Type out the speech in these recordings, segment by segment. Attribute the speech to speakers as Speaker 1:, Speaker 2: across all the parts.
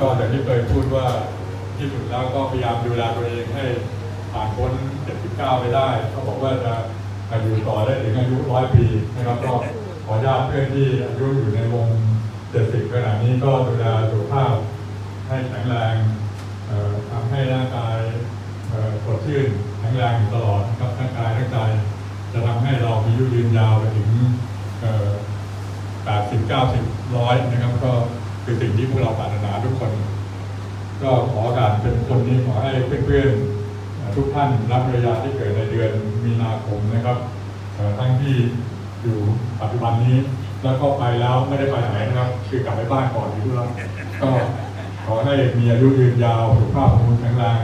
Speaker 1: ก็อย่างที่เคยพูดว่าที่สุดแล้วก็พยายามดูแลตัวเองให้ผ่านพ้น 79 ไปได้เขาบอกว่าจะอยู่ต่อได้ถึงอายุร้อยปีนะครับก็ขออนุญาตเพื่อนที่อายุอยู่ในวง 70 ขนาดนี้ก็ดูแลสุขภาพให้แข็งแรงทำให้ร่างกายสดชื่นแข็งแรงอยู่ตลอดนะครับทั้งกายทั้งใจจะทำให้เรามีอายุยืนยาวไปถึง80 90ร้อยนะครับก็ คือสิ่งที่พวกเราปรารถนาทุกคน ก็ขอการเป็นคนนี้ขอให้เพื่อนๆทุกท่านรับรรยาที่เกิดในเดือนมีนาคมนะครับทั้งที่อยู่ปัจจุบันนี้ แล้วก็ไปแล้วไม่ได้ไปไหนนะครับ คือกลับไปบ้านก่อนอยู่ที่แล้วก็ขอให้มีอายุยืนยาวสุขภาพสมบูรณ์แข็งแรง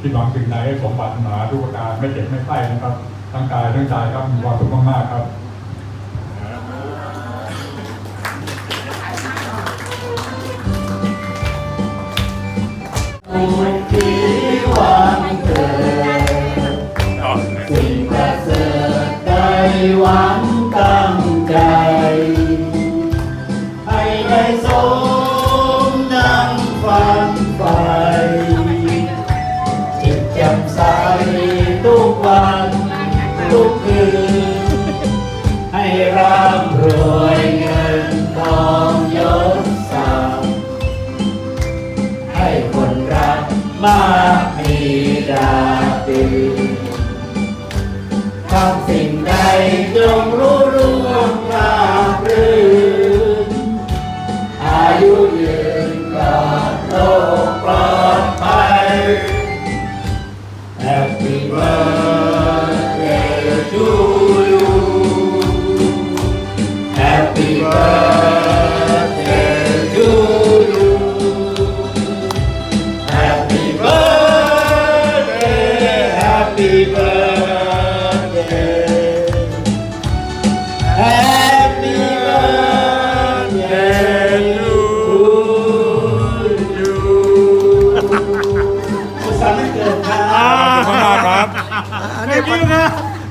Speaker 1: ที่หวังสิ่งใดให้สมบัติหนาทุกประการไม่เจ็บไม่ไข้นะครับทั้งกายทั้งใจครับมีความสุขมากๆครับ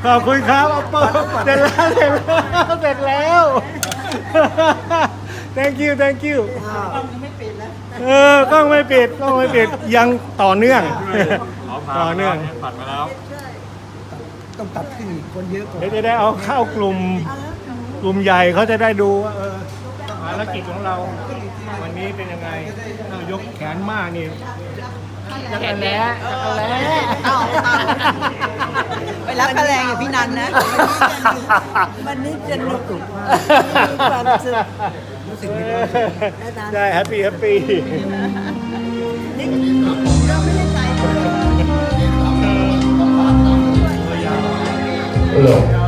Speaker 2: ข
Speaker 3: อบคุณครับอัปเปอร์เสร็จแล้วเสร็จแล้วเสร็จแล้ว thank you thank you เออกล้องไม่ปิดกล้องไม่ปิดยังต่อเนื่อง ต่อเนื่อง
Speaker 1: ผัดมาแล้ว
Speaker 4: ต้องตัดขึ้นอีกคนเยอะกว่า
Speaker 3: เดี๋ยวจะได้เอาเข้ากลุ่มกลุ่มใหญ่เขาจะได้ดูว่าเออภารกิจของเรา วันนี้เป็นยังไงเอายกแขนมากนี่ จักรแล้จักรแล้
Speaker 5: เอาไปรับกระแรงกับพี่นันนะวันนี้จะหนุกมีความสุข
Speaker 3: ได้แฮปปี้แฮปปี้
Speaker 5: นี่เราไม่ได้ใจเลย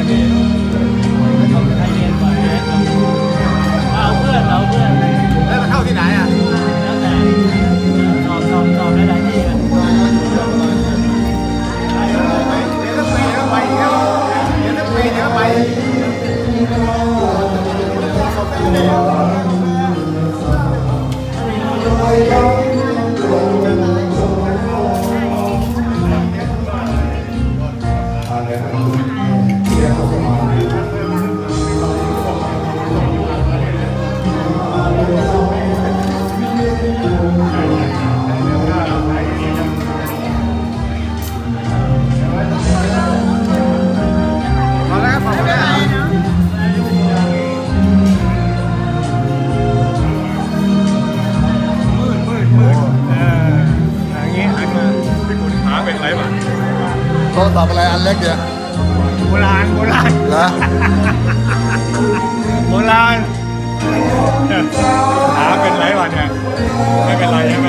Speaker 3: แล้ว
Speaker 5: มั
Speaker 6: นเข้า
Speaker 3: ที่ไห
Speaker 6: นอะ เดี๋ยวต้อง
Speaker 3: ไปเดี๋ยวต้องไป
Speaker 6: เดี๋ยวเดี๋ยวต้องไปเดี๋ยวต้องไป ทรศัพท์อะไรอันเล็กเนี่ยโบราณโบราณนะโบราณหาเป็นไรวะเนี่ยไม่เป็นไรใช่ไหม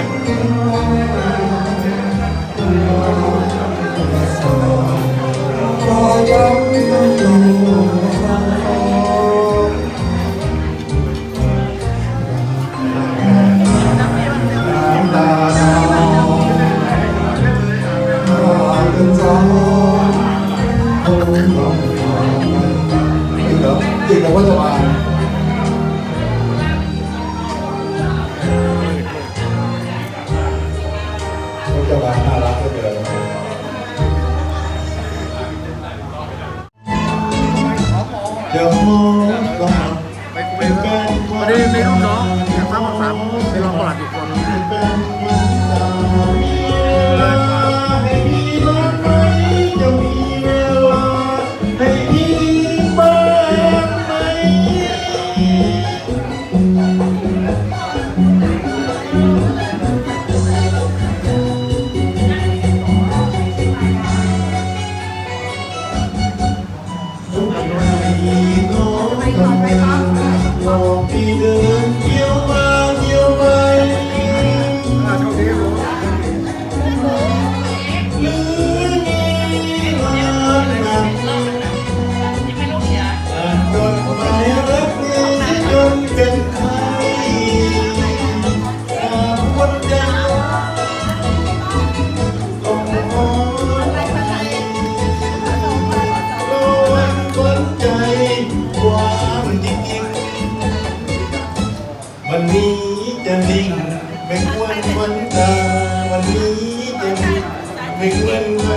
Speaker 6: จะนิ่งไม่ควรคนตาวันนี้จะงไม่ควร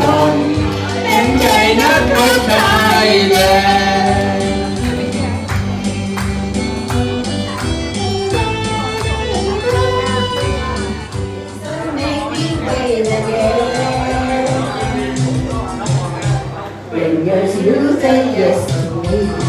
Speaker 6: คนเป็
Speaker 2: นใจนักรบชายแดน
Speaker 1: เป็น yes you say yes to me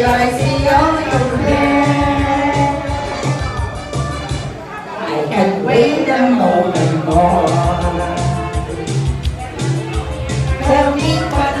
Speaker 1: trời xin gió cùng nghe. Hãy cần quý tâm hồn mình bò. Theo tiếng
Speaker 3: quanh